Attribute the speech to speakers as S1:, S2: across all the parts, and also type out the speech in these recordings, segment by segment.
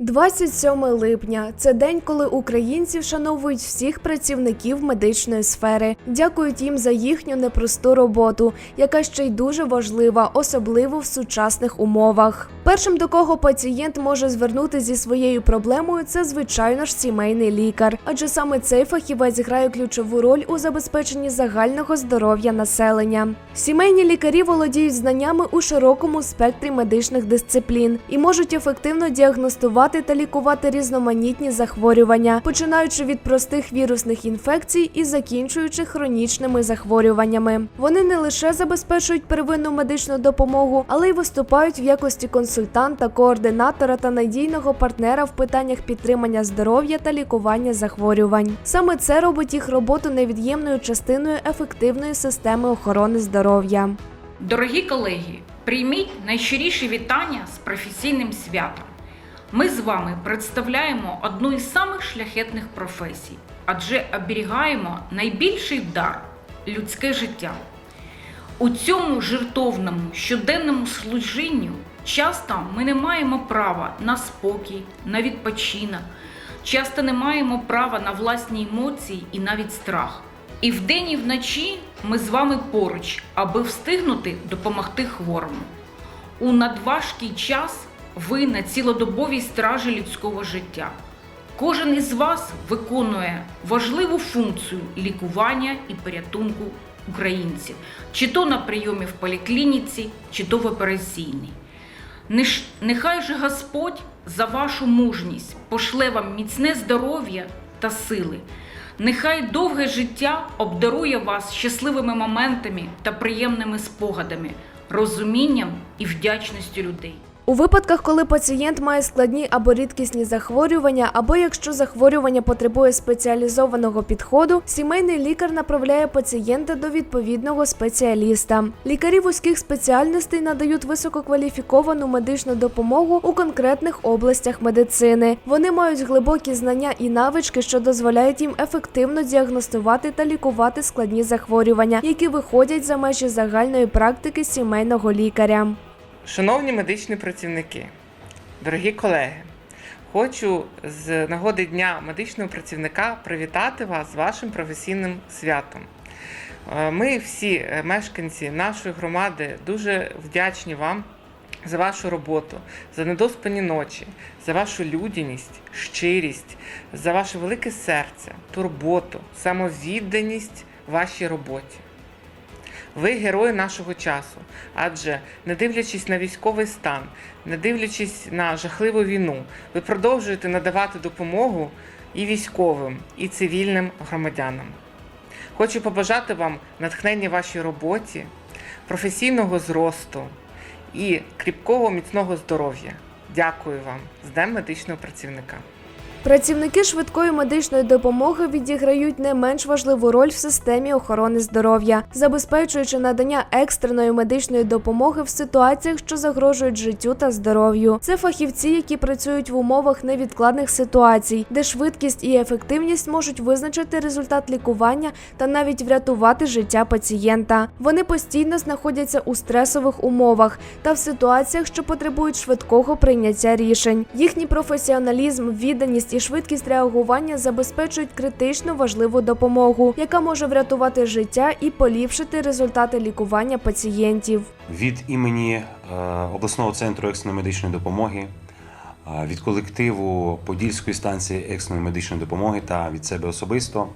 S1: 27 липня це день, коли українці вшановують всіх працівників медичної сфери, дякують їм за їхню непросту роботу, яка ще й дуже важлива, особливо в сучасних умовах. Першим до кого пацієнт може звернути зі своєю проблемою, це звичайно ж сімейний лікар, адже саме цей фахівець грає ключову роль у забезпеченні загального здоров'я населення. Сімейні лікарі володіють знаннями у широкому спектрі медичних дисциплін і можуть ефективно діагностувати та лікувати різноманітні захворювання, починаючи від простих вірусних інфекцій і закінчуючи хронічними захворюваннями. Вони не лише забезпечують первинну медичну допомогу, але й виступають в якості консультанта, координатора та надійного партнера в питаннях підтримання здоров'я та лікування захворювань. Саме це робить їх роботу невід'ємною частиною ефективної системи охорони здоров'я.
S2: Дорогі колеги, прийміть найщиріші вітання з професійним святом. Ми з вами представляємо одну із самих шляхетних професій, адже оберігаємо найбільший дар людське життя. У цьому жертовному щоденному служінню часто ми не маємо права на спокій, на відпочинок, часто не маємо права на власні емоції і навіть страх. І вдень і вночі ми з вами поруч, аби встигнути допомогти хворому. У надважкий час ви на цілодобовій стражі людського життя. Кожен із вас виконує важливу функцію лікування і порятунку українців, чи то на прийомі в поліклініці, чи то в операційній. Нехай же Господь за вашу мужність пошле вам міцне здоров'я та сили. Нехай довге життя обдарує вас щасливими моментами та приємними спогадами, розумінням і вдячністю людей.
S1: У випадках, коли пацієнт має складні або рідкісні захворювання, або якщо захворювання потребує спеціалізованого підходу, сімейний лікар направляє пацієнта до відповідного спеціаліста. Лікарі вузьких спеціальностей надають висококваліфіковану медичну допомогу у конкретних областях медицини. Вони мають глибокі знання і навички, що дозволяють їм ефективно діагностувати та лікувати складні захворювання, які виходять за межі загальної практики сімейного лікаря.
S3: Шановні медичні працівники, дорогі колеги, хочу з нагоди Дня медичного працівника привітати вас з вашим професійним святом. Е, Ми всі е, мешканці нашої громади дуже вдячні вам за вашу роботу, за недоспані ночі, за вашу людяність, щирість, за ваше велике серце, турботу, самовідданість вашій роботі. Ви герої нашого часу, адже не дивлячись на військовий стан, не дивлячись на жахливу війну, ви продовжуєте надавати допомогу і військовим, і цивільним громадянам. Хочу побажати вам натхнення вашій роботі, професійного зросту і кріпкого міцного здоров'я. Дякую вам з Днем медичного працівника.
S1: Працівники швидкої медичної допомоги відіграють не менш важливу роль в системі охорони здоров'я, забезпечуючи надання екстреної медичної допомоги в ситуаціях, що загрожують життю та здоров'ю. Це фахівці, які працюють в умовах невідкладних ситуацій, де швидкість і ефективність можуть визначити результат лікування та навіть врятувати життя пацієнта. Вони постійно знаходяться у стресових умовах та в ситуаціях, що потребують швидкого прийняття рішень. Їхній професіоналізм, відданість і швидкість реагування забезпечують критично важливу допомогу, яка може врятувати життя і поліпшити результати лікування пацієнтів.
S4: Від імені е, обласного центру екстреної медичної допомоги, е, від колективу Подільської станції екстреної медичної допомоги та від себе особисто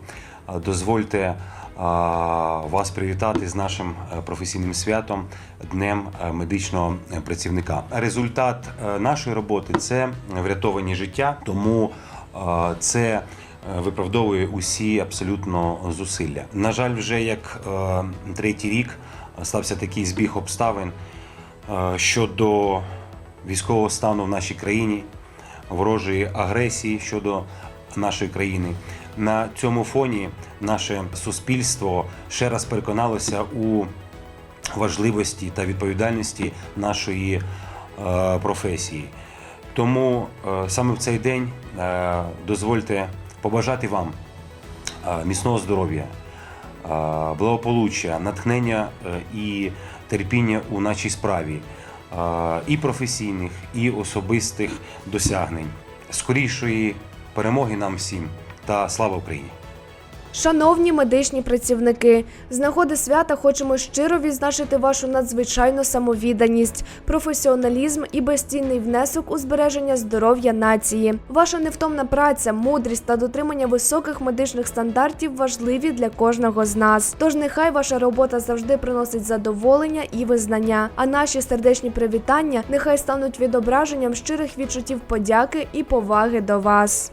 S4: е, дозвольте вас привітати з нашим е, професійним святом Днем е, медичного працівника. Результат е, нашої роботи це врятовані життя, тому це виправдовує усі абсолютно зусилля. На жаль, вже як третій рік стався такий збіг обставин щодо військового стану в нашій країні, ворожої агресії щодо нашої країни. На цьому фоні наше суспільство ще раз переконалося у важливості та відповідальності нашої е, професії. Тому е, саме в цей день е, дозвольте побажати вам міцного здоров'я, благополуччя, натхнення і терпіння у нашій справі, і професійних, і особистих досягнень. скорішої перемоги нам всім та слава Україні!
S1: Шановні медичні працівники, з нагоди свята хочемо щиро відзначити вашу надзвичайну самовідданість, професіоналізм і безцінний внесок у збереження здоров'я нації. Ваша невтомна праця, мудрість та дотримання високих медичних стандартів важливі для кожного з нас. Тож нехай ваша робота завжди приносить задоволення і визнання. А наші сердечні привітання нехай стануть відображенням щирих відчуттів подяки і поваги до вас.